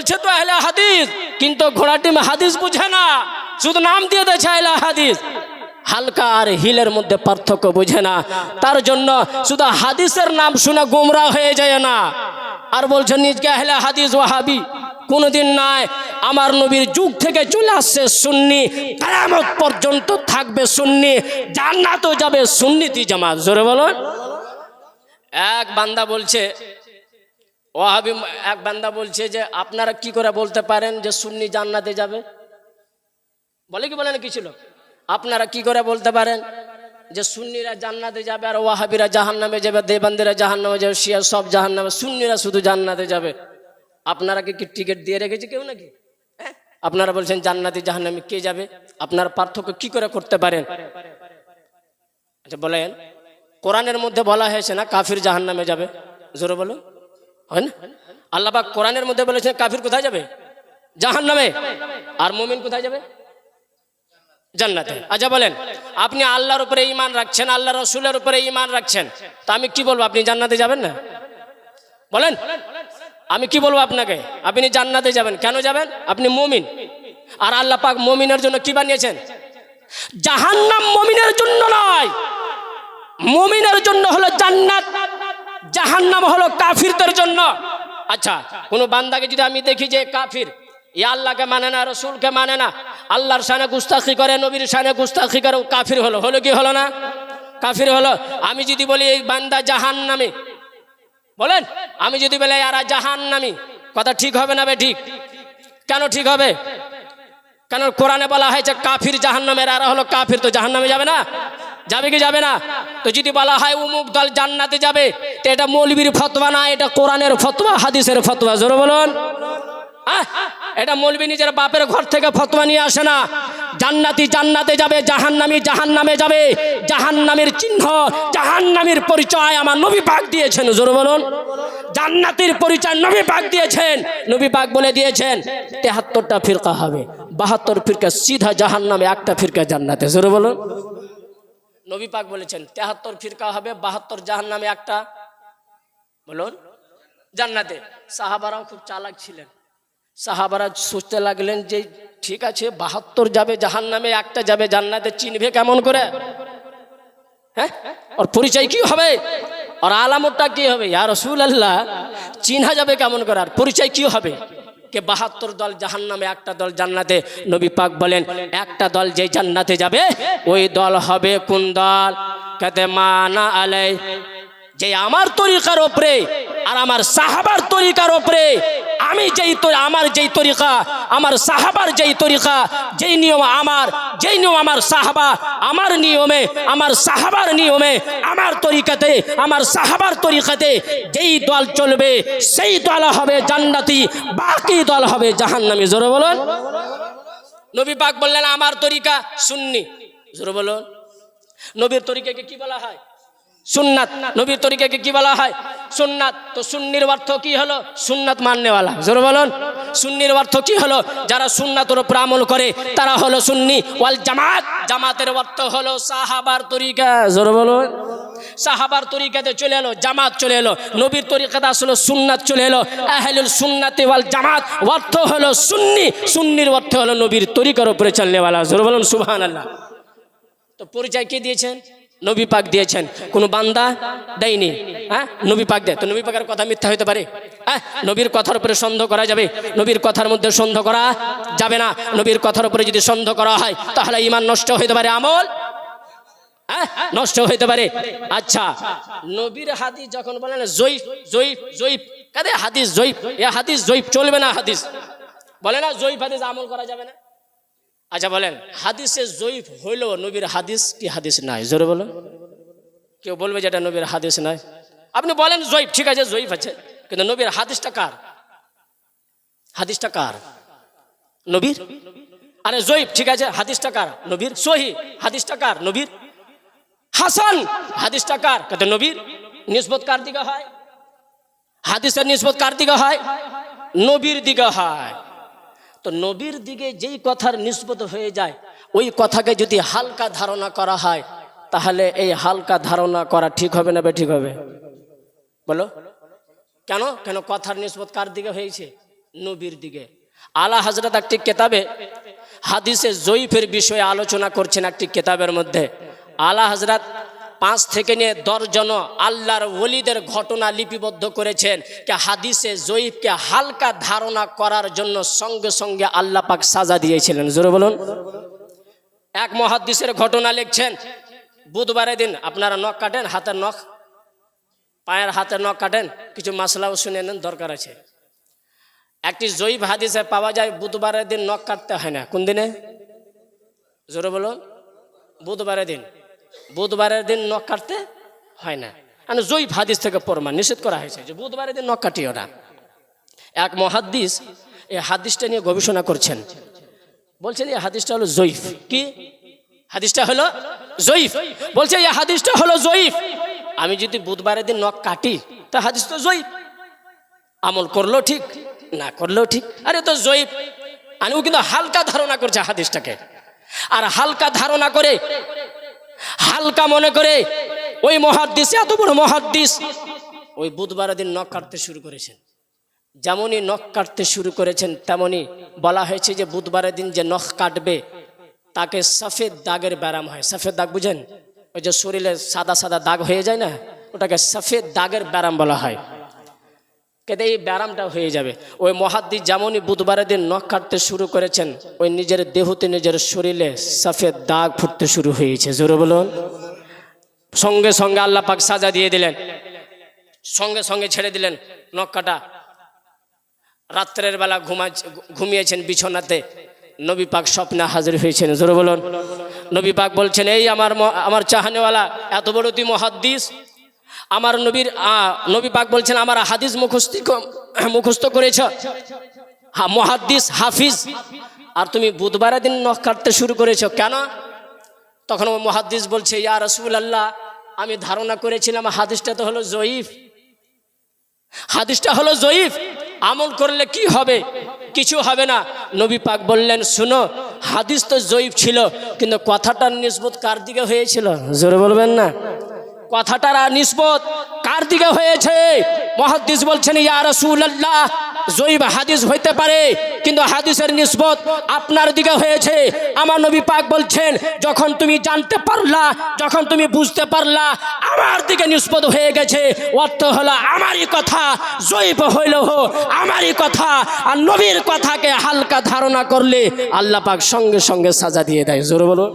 বলছে তো আহলে হাদিস, কিন্তু ঘোড়াটি হাদিস বুঝে না। শুধু নাম দিয়ে দিয়েছে আহলে হাদিস। হালকা আর হিলের মধ্যে পার্থক্য বুঝে না। তার জন্য শুধু হাদিসের নাম শুনে গোমরা হয়ে যায় না। আর বলছে, নিজকে আহলে হাদিস ওয়াহাবি। কোনোদিন নয় আমার নবীর যুগ থেকে চলে আসছে সুন্নি। কায়ামত পর্যন্ত থাকবে সুন্নি। জান্নাতও যাবে সুন্নিতি জামাত। জোরে বলো। এক বান্দা বলছে ওয়াহাবি এক বান্দা বলছে যে আপনারা কি করে বলতে পারেন যে সুন্নি জান্নাতে যাবে? বলে কি বলেন কি ছিল? আপনারা কি করে বলতে পারেন যে সুন্নিরা জান্নাতে যাবে আর ওয়াহাবিরা জাহান নামে যাবে দেবান্দিরা জাহান নামে যাবে শিয়া সব জাহান নামে সুন্নিরা শুধু জান্নাতে যাবে? আপনারা কি টিকিট দিয়ে রেখেছে কেউ নাকি? হ্যাঁ? আপনারা বলছেন জান্নাতি জাহান নামে কে যাবে? আপনার পার্থক্য কি করে করতে পারেন? আচ্ছা বলেন। কোরআনের মধ্যে বলা হয়েছে না কাফির জাহান নামে যাবে? জোরে বলো হয় না আল্লাহ পাক কোরআনের মধ্যে বলেছেন, কাফির কোথায় যাবে? জাহান নামে আর মোমিন কোথায় যাবে? জান্নাতে। আচ্ছা বলেন, আপনি আল্লাহর উপরে ইমান রাখছেন আল্লাহ রসুলের উপরে ইমান রাখছেন, তা আমি কি বলব, আপনি জান্নাতে যাবেন না? বলেন, আমি কি বলব আপনাকে, আপনি জান্নাতে যাবেন, কেন যাবেন? আপনি মমিন। আর আল্লাহ পাক মমিনের জন্য কি বানিয়েছেন? জাহান্নাম মমিনের জন্য নয়, মমিনের জন্য হলো জান্নাত। জাহান্নাম হলো কাফিরদের জন্য। আচ্ছা কোনো বান্দাকে যদি আমি দেখি যে কাফির ই আল্লাহকে মানে না, রসুলকে মানে না, আল্লাহর সানে গুস্তাখি করে, নবীর সানে গুস্তাখি করে কাফির হলো। হলো কি হলো না? কাফির হলো। আমি যদি বলি, এই বান্দা জাহান্নামী। বলেন? আমি যদি বলি এরা জাহান্নামী। কথা ঠিক হবে না বে, ঠিক? কেন ঠিক হবে? কেন কোরআনে বলা হয়েছে, কাফির জাহান্নামের, এরা হলো কাফির। তো জাহান্নামে যাবে না? যাবে কি যাবে না? তো যদি বলা হয় উমুক দল জান্নাতে যাবে, তো এটা মৌলবীর ফতোয়া না, এটা কোরআনের ফতোয়া, হাদিসের ফতোয়া, জোরে বলুন। এটা মৌলবী নিজের বাপের ঘর থেকে ফতোয়া নিয়ে আসে না। জান্নাতি জান্নাতে যাবে, জাহান্নামি জাহান্নামে যাবে। জাহান্নামের চিহ্ন, জাহান্নামের পরিচয় আমার নবী পাক দিয়েছেন, জোরে বলুন। জান্নাতির পরিচয় নবী পাক দিয়েছেন, নবী পাক বলে দিয়েছেন, তেহাত্তরটা ফিরকা হবে, বাহাত্তর ফিরকা, সিধা জাহান্নামে একটা ফিরকা জান্নাতে, জোরে বলুন। নবী পাক বলেছেন, তেহাত্তর ফিরকা হবে, বাহাত্তর জাহান্নামে একটা। বলুন, জান্নাতে। সাহাবারাও খুব চালাক ছিলেন। সাহাবারা সোচতে লাগলেন যে, ঠিক আছে, বাহাত্তর যাবে জাহান নামে একটা যাবে জান্নাতে, চিনবে কেমন করে? হ্যাঁ? ওর পরিচয় কি হবে? আর আলামতটা কি হবে? আর রসুল আল্লাহ চিনহা যাবে কেমন করে? আর পরিচয় কি হবে? কে বাহাত্তর দল জাহান নামে একটা দল জান্নাতে। নবী পাক বলেন, একটা দল যে জান্নাতে যাবে, ওই দল হবে কোন দল? কাতে মানা আলাই যে আমার তরিকার ওপরে আর আমার সাহাবার তরিকার ওপরে আমি যেই আমার যেই তরিকা, আমার সাহাবার যেই তরিকা, যেই নিয়ম আমার, যেই নিয়ম আমার সাহাবা, আমার নিয়মে, আমার সাহাবার নিয়মে, আমার তরিকাতে, আমার সাহাবার তরিকাতে যেই দল চলবে, সেই দল হবে জান্নাতি, বাকি দল হবে জাহান্নামী। জোরে বলুন। নবী পাক বললেন, আমার তরিকা সুন্নি। জোরে বলুন। নবীর তরিকাকে কি বলা হয়? সুন্নাত, নবীর তরিকাকে কি বলা হয়? সুন্নাত। তো সুন্নির অর্থ কি হলো? সুন্নাত মাননেওয়ালা জোর বলুন। সুন্নির অর্থ কি হলো? যারা সুন্নাতের উপর আমল করে, তারা হলো সুন্নি। ওয়াল জামাত। জামাতের অর্থ হলো সাহাবার তরিকা। জোরে বলুন। সাহাবার তরিকাতে চলে এলো, জামাত চলে এলো। নবীর তরিকাতে আসলে, সুন্নাত চলে এলো। আহলুল সুন্নাতে ওয়াল জামাত। অর্থ হলো সুন্নি। সুন্নির অর্থ হলো নবীর তরিকার উপরে চলনেওয়ালা জোর বলুন, সুবহানাল্লাহ। তো পরিচয় কে দিয়েছেন? নবী পাক দিয়েছেন। কোনো বান্দা দেয়নি হ্যাঁ? নবী পাক দেয়। তো নবী পাকের কথা মিথ্যা হতে পারে। হ্যাঁ? নবীর কথার উপরে সন্দেহ করা যাবে। নবীর কথার মধ্যে সন্দেহ করা যাবে না। নবীর কথার উপরে যদি সন্দেহ করা হয়, তাহলে ইমান নষ্ট হতে পারে, আমল? হ্যাঁ? নষ্ট হইতে পারে। আচ্ছা নবীর হাদিস যখন বলেন, জয়ীফ জয়ীফ জয়ীফ। কাদের হাদিস জয়ীফ? এ হাদিস জয়ীফ চলবে না হাদিস? বলে না জয়ীফ হাদিস আমল করা যাবে না। আচ্ছা বলেন, হাদিসে জয়ীফ হইল নবীর হাদিস কি হাদিস নাই? জোরে বলো কেউ বলবে যে এটা নবীর হাদিস নাই? আপনি বলেন জয়ীফ, ঠিক আছে, জয়ীফ আছে, কিন্তু নবীর হাদিসটা কার? হাদিসটা কার? নবীর? আরে জয়ীফ, ঠিক আছে, হাদিসটা কার? নবীর? সহি, হাদিসটা কার? নবীর? হাসান, হাদিসটা কার? কত নবীর নিসবত কার দিকে হয়? হাদিসের নিসবত কার দিকে হয়? নবীর দিকে হয়। তো নবীর দিকে যেই কথার নিসবত হয়ে যায়, ওই কথাকে যদি হালকা ধারণা করা হয়, তাহলে এই হালকা ধারণা করা ঠিক হবে না বে ঠিক হবে? বলো। কেন? কেন কথার নিসবত কার দিকে হয়েছে? নবীর দিকে। আলা হজরত একটি কেতাবে, হাদিসে জয়ীফের বিষয়ে আলোচনা করছেন একটি কেতাবের মধ্যে। আলা হজরত পাঁচ থেকে নিয়ে দশজন আল্লাহর ওলিদের ঘটনা লিপিবদ্ধ করেছেন। কে হাদিসে জয়ীফকে হালকা ধারণা করার জন্য সঙ্গে সঙ্গে আল্লাহ পাক সাজা দিয়েছিলেন। জোরে বলুন। এক মহাদিসের ঘটনা লিখছেন, বুধবারের দিন আপনারা নখ কাটেন, হাতের নখ, পায়ের হাতের নখ কাটেন, কিছু মাসলাও শুনে নেন, দরকার আছে। একটি জৈব হাদিসে পাওয়া যায়, বুধবারের দিন নখ কাটতে হয় না। কোন দিনে? জোরে বলুন। বুধবারের দিন। বুধবারের দিন নখ কাটতে হয় না। মানে জৈব হাদিস থেকে প্রমাণ নিষেধ করা হয়েছে যে বুধবারের দিন নখ কাটিও না। এক মহাদ্দিস এই হাদিসটা নিয়ে গবেষণা করছেন। বলছেন এই হাদিসটা হলো জয়ীফ কি? হাদিসটা হলো জয়ীফ বলছে এই হাদিসটা হলো জয়ীফ আমি যদি বুধবারের দিন নখ কাটি, তা হাদিস তো জয়ীফ আমল করল ঠিক, না করলেও ঠিক। আরে তো জয়ীফ আমিও কিন্তু হালকা ধারণা করছে হাদিসটাকে। আর হালকা ধারণা করে হালকা মনে করে, ওই মহাদ্দিস, এত বড় মহাদ্দিস, ওই বুধবারের দিন নখ কাটতে শুরু করেছেন। যেমনই নখ কাটতে শুরু করেছেন, তেমনই বলা হয়েছে যে বুধবারের দিন যে নখ কাটবে, তাকে সফেদ দাগের ব্যারাম হয়। সফেদ দাগ বুঝেন? ওই যে শরীরে সাদা সাদা দাগ হয়ে যায় না? ওটাকে সফেদ দাগের ব্যারাম বলা হয়। কেটে এই ব্যারামটা হয়ে যাবে। ওই মহাদ্দিস যেমনই বুধবারের দিন নখ কাটতে শুরু করেছেন, ওই নিজের দেহতে নিজের শরীরে সফেদ দাগ ফুটতে শুরু হয়েছে। জোরে বলুন। সঙ্গে সঙ্গে আল্লাহ পাক সাজা দিয়ে দিলেন। সঙ্গে সঙ্গে ছেড়ে দিলেন নখ কাটা। রাত্রের বেলা ঘুমা ঘুমিয়েছেন বিছনাতে। নবী পাক স্বপ্নে হাজির হয়েছেন। জোরে বলুন। নবী পাক বলছেন, এই আমার আমার চাহানেওয়ালা, এত বড় তুই মহাদ্দিস? আমার নবীর নবী পাক বলছেন, আমার হাদিস মুখস্থ মুখস্থ করেছ? হা, মহাদ্দিস, হাফিজ। আর তুমি বুধবারের দিন নখ কাটতে শুরু করেছ। কেন? তখন ওই মহাদ্দিস বলছে, ইয়া রসুল আল্লাহ আমি ধারণা করেছিলাম হাদিসটা তো হলো জয়ীফ। হাদিসটা হলো জয়ীফ। আমল করলে কি হবে? কিছু হবে না। নবী পাক বললেন, শুনো, হাদিস তো জয়ীফ ছিল, কিন্তু কথাটার নিসবত কার দিকে হয়েছিল? জোরে বলবেন না? কথাটার নিসবত কার দিকে হয়েছে? মহাদিস বলছেন, ইয়া রাসূলুল্লাহ। জয়ীব হাদিস হইতে পারে, কিন্তু হাদিসের নিসবত আপনার দিকে হয়েছে। আমার নবী পাক বলছেন, যখন তুমি জানতে পারলা, যখন তুমি বুঝতে পারলা, আমার দিকে নিষ্পদ হয়ে গেছে। অর্থ হলো, আমারই কথা জৈব হইল হো, আমারই কথা। আর নবীর কথাকে হালকা ধারণা করলে আল্লাহ পাক সঙ্গে সঙ্গে সাজা দিয়ে দেয়। জোরে বলো